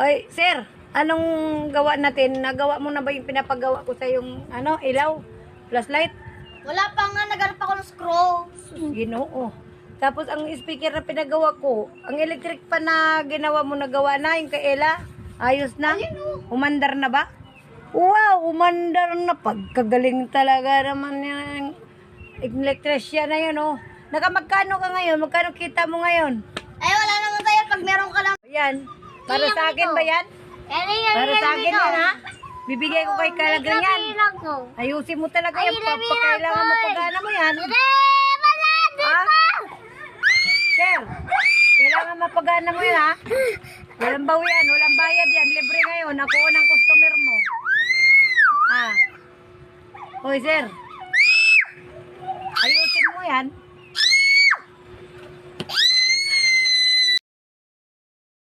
Oy, sir, anong gawa natin? Nagawa mo na ba yung pinapagawa ko sa yung ano, ilaw? Flashlight? Wala pa nga, naghanap ako ng screw. Ginoo. Tapos ang speaker na pinagawa ko, ang electric pa na ginawa mo nagawa na yung kay Ella. Ayos na. Umandar na ba? Wow, umandar na. Pagkagaling talaga naman yung electrician na yun, oh. Nakamagkano ka ngayon? Magkano kita mo ngayon? Ay, wala naman tayo pag meron ka lang. Yan. Para sa akin ba yan? Yan, yan, Para sa akin yan, ha? Bibigay ko kay Kalagang yan. ko. Ayusin mo talaga yan. Papakailangan mo pagana mo yan. Ha? Sir, kailangan mapagana mo yan, ha? Walang bawian, walang bayad yan. Libre ngayon. Ako ng customer mo. Ah. Hoy, sir. Ayusin mo yan.